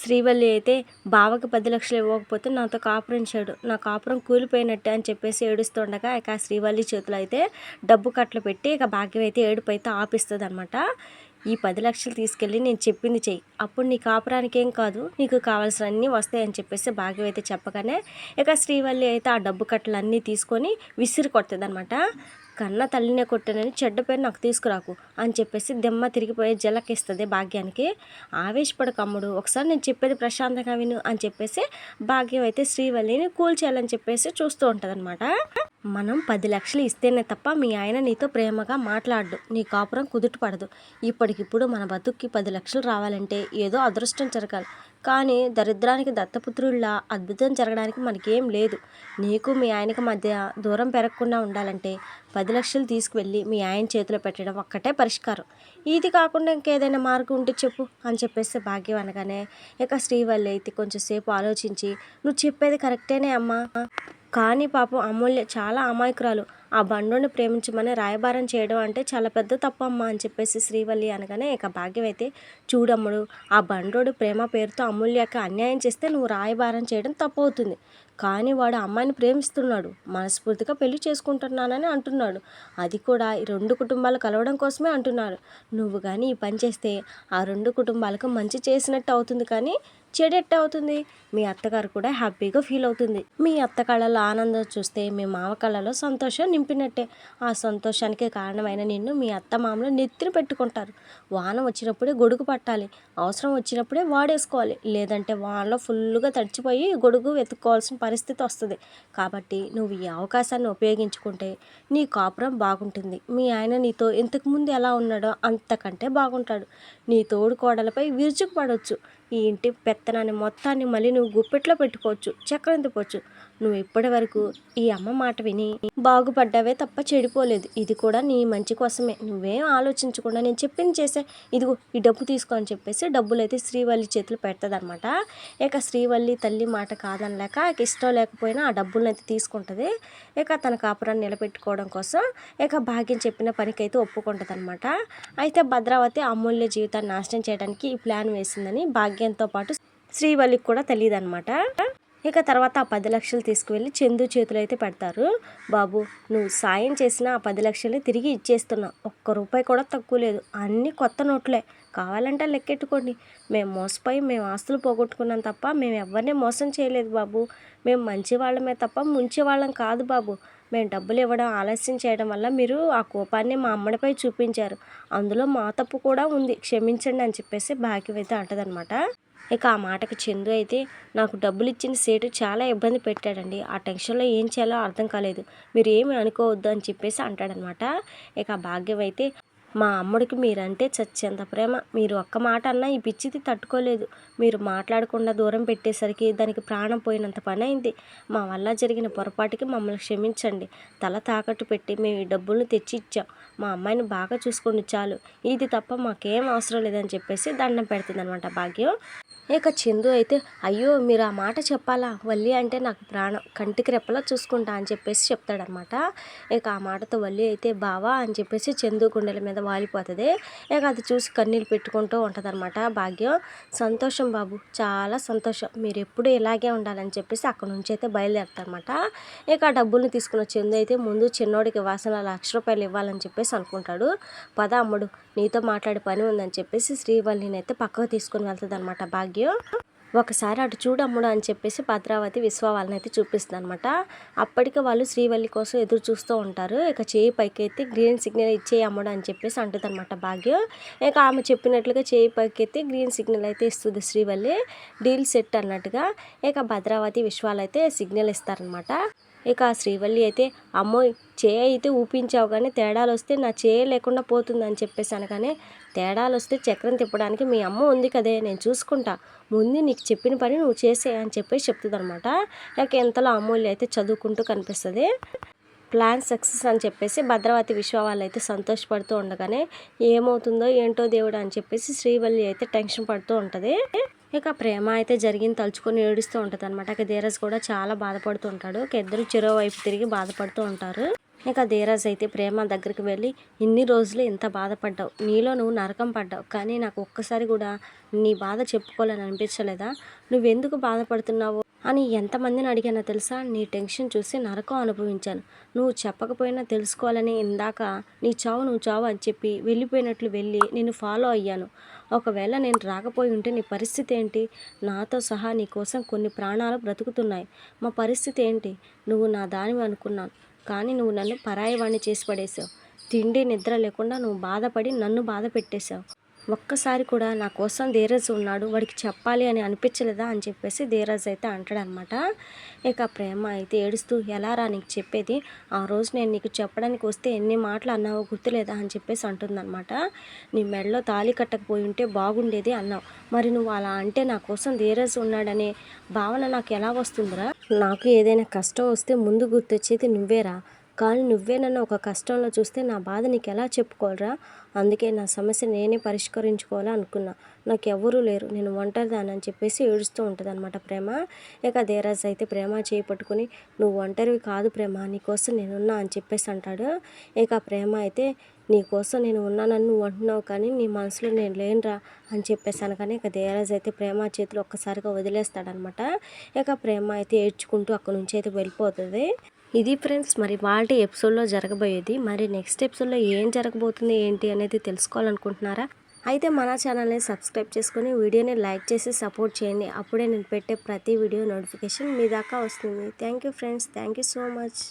శ్రీవల్లి అయితే బావకి పది లక్షలు ఇవ్వకపోతే నాతో కాపురం చేయడు. నా కాపురం కూలిపోయినట్టే అని చెప్పేసి ఏడుస్తుండగా ఇక శ్రీవల్లి చేతిలో అయితే డబ్బు కట్టలు పెట్టి ఇక భాగ్యం అయితే ఏడుపు అయితే ఆపిస్తుంది అనమాట ఈ పది లక్షలు తీసుకెళ్ళి నేను చెప్పింది చెయ్యి. అప్పుడు నీ కాపురానికి ఏం కాదు నీకు కావాల్సిన అన్నీ వస్తాయని చెప్పేసి భాగ్యం అయితే చెప్పగానే ఇక శ్రీవల్లి అయితే ఆ డబ్బు కట్టలు అన్నీ తీసుకొని విసిరి కొడుతుంది అనమాట కన్న తల్లినే కొట్టానని చెడ్డ పేరు నాకు తీసుకురాకు అని చెప్పేసి దెమ్మ తిరిగిపోయి జలకిస్తుంది భాగ్యానికి. ఆవేశపడకమ్ముడు ఒకసారి నేను చెప్పేది ప్రశాంతంగా విను అని చెప్పేసి భాగ్యం అయితే శ్రీవల్లిని కూల్చేయాలని చెప్పేసి చూస్తూ ఉంటుందన్నమాట. మనం పది లక్షలు ఇస్తేనే తప్ప మీ ఆయన నీతో ప్రేమగా మాట్లాడు నీ కాపురం కుదుట పడదు. ఇప్పటికిప్పుడు మన బతుక్కి పది లక్షలు రావాలంటే ఏదో అదృష్టం జరగాలి. కానీ దరిద్రానికి దత్తపుత్రుల్లా అద్భుతం జరగడానికి మనకేం లేదు. నీకు మీ ఆయనకి మధ్య దూరం పెరగకుండా ఉండాలంటే పది లక్షలు తీసుకువెళ్ళి మీ ఆయన చేతిలో పెట్టడం ఒక్కటే పరిష్కారం. ఇది కాకుండా ఇంకేదైనా మార్గం ఉంటే చెప్పు అని చెప్పేస్తే భాగ్యం అనగానే ఇక శ్రీవల్లి అయితే కొంచెం సేపు ఆలోచించి నువ్వు చెప్పేది కరెక్టేనే అమ్మా. కానీ పాపం అమూల్య చాలా అమాయకురాలు. ఆ బండోని ప్రేమించమని రాయబారం చేయడం అంటే చాలా పెద్ద తప్పు అమ్మ అని చెప్పేసి శ్రీవల్లి అనగానే ఇక భాగ్యం అయితే చూడమ్ముడు. ఆ బండోడు ప్రేమ పేరుతో అమూల్యకి అన్యాయం చేస్తే నువ్వు రాయబారం చేయడం తప్పు అవుతుంది కానీ వాడు అమ్మాయిని ప్రేమిస్తున్నాడు. మనస్ఫూర్తిగా పెళ్ళి చేసుకుంటున్నానని అంటున్నాడు. అది కూడా ఈ రెండు కుటుంబాలు కలవడం కోసమే అంటున్నారు నువ్వు కానీ ఈ పని చేస్తే ఆ రెండు కుటుంబాలకు మంచి చేసినట్టు అవుతుంది కానీ చెడెట్ట అవుతుంది మీ అత్తగారు కూడా హ్యాపీగా ఫీల్ అవుతుంది. మీ అత్త కళ్ళలో ఆనందం చూస్తే మీ మామ కళలో సంతోషం నింపినట్టే. ఆ సంతోషానికి కారణమైన నిన్ను మీ అత్త మామలు నెత్తిన పెట్టుకుంటారు. వాన వచ్చినప్పుడే గొడుగు పట్టాలి. అవసరం వచ్చినప్పుడే వాడేసుకోవాలి. లేదంటే వానలో ఫుల్గా తడిచిపోయి గొడుగు వెతుక్కోవాల్సిన పరిస్థితి వస్తుంది. కాబట్టి నువ్వు ఈ అవకాశాన్ని ఉపయోగించుకుంటే నీ కాపురం బాగుంటుంది. మీ ఆయన నీతో ఇంతకుముందు ఎలా ఉన్నాడో అంతకంటే బాగుంటాడు. నీ తోడు కోడలపై విరుచుకుపడవచ్చు ఈ ఇంటి పెత్తనాన్ని మొత్తాన్ని మళ్ళీ నువ్వు గుప్పెట్లో పెట్టుకోవచ్చు చక్రం తిప్పొచ్చు నువ్వు ఇప్పటి వరకు ఈ అమ్మ మాట విని బాగుపడ్డావే తప్ప చెడిపోలేదు. ఇది కూడా నీ మంచి కోసమే. నువ్వేం ఆలోచించకుండా నేను చెప్పింది చేసే. ఇదిగో ఈ డబ్బు తీసుకో అని చెప్పేసి డబ్బులు అయితే శ్రీవల్లి చేతులు పెడతదనమాట ఇక శ్రీవల్లి తల్లి మాట కాదనలేక ఇక ఇష్టం లేకపోయినా ఆ డబ్బులను అయితే తీసుకుంటుంది. ఇక తన కాపురాన్ని నిలబెట్టుకోవడం కోసం ఇక భాగ్యం చెప్పిన పనికి అయితే ఒప్పుకుంటుంది అనమాట అయితే భద్రావతి అమూల్య జీవితాన్ని నాశనం చేయడానికి ఈ ప్లాన్ వేసిందని భాగ్యంతో పాటు శ్రీవల్లికి కూడా తెలియదు అనమాట ఇక తర్వాత ఆ పది లక్షలు తీసుకువెళ్ళి చందు చేతులు అయితే పెడతారు. బాబు నువ్వు సాయం చేసిన ఆ పది లక్షలు తిరిగి ఇచ్చేస్తున్నా. ఒక్క రూపాయి కూడా తక్కువ లేదు. అన్నీ కొత్త నోట్లే. కావాలంటే లెక్కెట్టుకోండి. మేము మోసపోయి మేము ఆస్తులు పోగొట్టుకున్నాం తప్ప మేము ఎవరిని మోసం చేయలేదు బాబు. మేము మంచి వాళ్ళమే తప్ప ముంచే వాళ్ళం కాదు బాబు. మేము డబ్బులు ఇవ్వడం ఆలస్యం చేయడం వల్ల మీరు ఆ కోపాన్ని మా అమ్మడిపై చూపించారు. అందులో మా తప్పు కూడా ఉంది. క్షమించండి అని చెప్పేసి భాగ్యం అయితే అంటదనమాట ఇక ఆ మాటకు చందు అయితే నాకు డబ్బులు ఇచ్చిన సేటు చాలా ఇబ్బంది పెట్టాడండి. ఆ టెన్షన్లో ఏం చేయాలో అర్థం కాలేదు. మీరు ఏమి అనుకోవద్దు అని చెప్పేసి అంటాడనమాట. ఇక ఆ భాగ్యం అయితే మా అమ్ముడికి మీరంటే చచ్చేంత ప్రేమ. మీరు ఒక్క మాట అన్నా ఈ పిచ్చిది తట్టుకోలేదు. మీరు మాట్లాడకుండా దూరం పెట్టేసరికి దానికి ప్రాణం పోయినంత పని అయింది మా వల్ల జరిగిన పొరపాటుకి మమ్మల్ని క్షమించండి. తల తాకట్టు పెట్టి మేము ఈ డబ్బులను తెచ్చి ఇచ్చాం మా అమ్మాయిని బాగా చూసుకోండి చాలు. ఇది తప్ప మాకేం అవసరం లేదని చెప్పేసి దండం పెడుతుంది అనమాట భాగ్యం. ఇక చందు అయితే అయ్యో మీరు ఆ మాట చెప్పాలా? వల్లి అంటే నాకు ప్రాణం. కంటికి రెప్పలా చూసుకుంటా అని చెప్పేసి చెప్తాడనమాట ఇక ఆ మాటతో వల్లి అయితే బావా అని చెప్పేసి చందు గుండెల మీద వాలిపోతుంది ఇక అది చూసి కన్నీళ్ళు పెట్టుకుంటూ ఉంటుంది భాగ్యం. సంతోషం బాబు. చాలా సంతోషం. మీరు ఎప్పుడు ఇలాగే ఉండాలని చెప్పేసి అక్కడ నుంచి అయితే బయలుదేరతారనమాట ఇక ఆ డబ్బుల్ని తీసుకున్న చందు అయితే ముందు చిన్నోడికి వాసన లక్ష రూపాయలు ఇవ్వాలని చెప్పేసి అనుకుంటాడు. పద అమ్ముడు. నీతో మాట్లాడే పని ఉందని చెప్పేసి శ్రీవల్లిని అయితే పక్కకు తీసుకుని వెళ్తుంది అనమాట భాగ్యం. ఒకసారి అటు చూడమ్ముడు అని చెప్పేసి భద్రావతి విశ్వ వాళ్ళని అయితే చూపిస్తుంది అనమాట అప్పటికే వాళ్ళు శ్రీవల్లి కోసం ఎదురు చూస్తూ ఉంటారు. ఇక చేయి పైకి ఎత్తి గ్రీన్ సిగ్నల్ ఇచ్చే అమ్ముడు అని చెప్పేసి అంటుంది అనమాట భాగ్యం. ఇక ఆమె చెప్పినట్లుగా చేయి పైకి ఎత్తి గ్రీన్ సిగ్నల్ అయితే ఇస్తుంది శ్రీవల్లి. డీల్ సెట్ అన్నట్టుగా ఇక భద్రావతి విశ్వాలు అయితే సిగ్నల్ ఇస్తారనమాట ఇక ఆ శ్రీవల్లి అయితే అమ్మో చేయి అయితే ఊపించావు కానీ తేడాలు వస్తే నా చేయి లేకుండా పోతుందని చెప్పేసి అనగానే తేడాలు వస్తే చక్రం తిప్పడానికి మీ అమ్మ ఉంది కదే నేను చూసుకుంటా. ముందు నీకు చెప్పిన పని నువ్వు చేసే అని చెప్పేసి చెప్తుంది అనమాట ఇక ఎంతలో అమూల్య అయితే చదువుకుంటూ కనిపిస్తుంది. ప్లాన్ సక్సెస్ అని చెప్పేసి భద్రవతి విశ్వ వాళ్ళు అయితే సంతోషపడుతూ ఉండగానే ఏమవుతుందో ఏంటో దేవుడు అని చెప్పేసి శ్రీవల్లి అయితే టెన్షన్ పడుతూ ఉంటుంది. ఇక ప్రేమ అయితే జరిగింది తలుచుకొని ఏడుస్తూ ఉంటుంది అనమాట ఇక ధీరజ్ కూడా చాలా బాధపడుతూ ఉంటాడు. ఇక ఇద్దరు చెరో వైపు తిరిగి బాధపడుతూ ఉంటారు. ఇక ధీరజ్ అయితే ప్రేమ దగ్గరికి వెళ్ళి ఇన్ని రోజులు ఇంత బాధపడ్డావు. నీలో నువ్వు నరకం పడ్డావు. కానీ నాకు ఒక్కసారి కూడా నీ బాధ చెప్పుకోవాలని అనిపించలేదా? నువ్వెందుకు బాధపడుతున్నావు? అని ఎంతమందిని అడిగానో తెలుసా? నీ టెన్షన్ చూసి నరకం అనుభవించాను. నువ్వు చెప్పకపోయినా తెలుసుకోవాలని ఇందాక నీ చావు నువ్వు చావు అని చెప్పి వెళ్ళిపోయినట్లు వెళ్ళి నేను ఫాలో అయ్యాను. ఒకవేళ నేను రాకపోయి ఉంటే నీ పరిస్థితి ఏంటి? నాతో సహా నీ కోసం కొన్ని ప్రాణాలు బ్రతుకుతున్నాయి. మా పరిస్థితి ఏంటి? నువ్వు నా దానివి అనుకున్నాను. కానీ నువ్వు నన్ను పరాయవాణ్ణి చేసి పడేసావు తిండి నిద్ర లేకుండా నువ్వు బాధపడి నన్ను బాధ పెట్టేశావు. ఒక్కసారి కూడా నా కోసం ధీరజ్ ఉన్నాడు వాడికి చెప్పాలి అని అనిపించలేదా అని చెప్పేసి ధీరజ్ అయితే అంటాడనమాట. ఇక ప్రేమ అయితే ఏడుస్తూ ఎలా రా నీకు చెప్పేది? ఆ రోజు నేను నీకు చెప్పడానికి వస్తే ఎన్ని మాటలు అన్నావో గుర్తులేదా? అని చెప్పేసి అంటుందన్నమాట నీ మెడలో తాళి కట్టకపోయి ఉంటే బాగుండేది అన్నావు. మరి నువ్వు అలా అంటే నా కోసం ధీరజ్ ఉన్నాడనే భావన నాకు ఎలా వస్తుందిరా? నాకు ఏదైనా కష్టం వస్తే ముందు గుర్తొచ్చేది నువ్వేరా? కానీ నువ్వే నన్ను ఒక కష్టంలో చూస్తే నా బాధ నీకు ఎలా చెప్పుకోరా అందుకే నా సమస్య నేనే పరిష్కరించుకోవాలి అనుకున్నా. నాకు ఎవరూ లేరు. నేను ఒంటరిదాన్ని అని చెప్పేసి ఏడుస్తూ ఉంటుంది అనమాట ప్రేమ. ఇక దేరాజ్ అయితే ప్రేమ చేయి పట్టుకుని నువ్వు ఒంటరివి కాదు ప్రేమ నీకోసం నేనున్నా అని చెప్పేసి అంటాడు. ఇక ప్రేమ అయితే నీకోసం నేను ఉన్నానని నువ్వు అంటున్నావు కానీ నీ మనసులో నేను లేనురా అని చెప్పేసాను కానీ ఇక దేరాజ్ అయితే ప్రేమ చేతులు ఒక్కసారిగా వదిలేస్తాడనమాట ఇక ప్రేమ అయితే ఏడ్చుకుంటూ అక్కడ నుంచి అయితే వెళ్ళిపోతుంది. ఇది ఫ్రెండ్స్ మరి వాళ్ళ ఎపిసోడ్లో జరగబోయేది. మరి నెక్స్ట్ ఎపిసోడ్లో ఏం జరగబోతుంది ఏంటి అనేది తెలుసుకోవాలనుకుంటున్నారా? అయితే మన ఛానల్ని సబ్స్క్రైబ్ చేసుకొని వీడియోని లైక్ చేసి సపోర్ట్ చేయండి. అప్పుడే నేను పెట్టే ప్రతి వీడియో నోటిఫికేషన్ మీ దాకా వస్తుంది. Thank you friends. Thank you so much.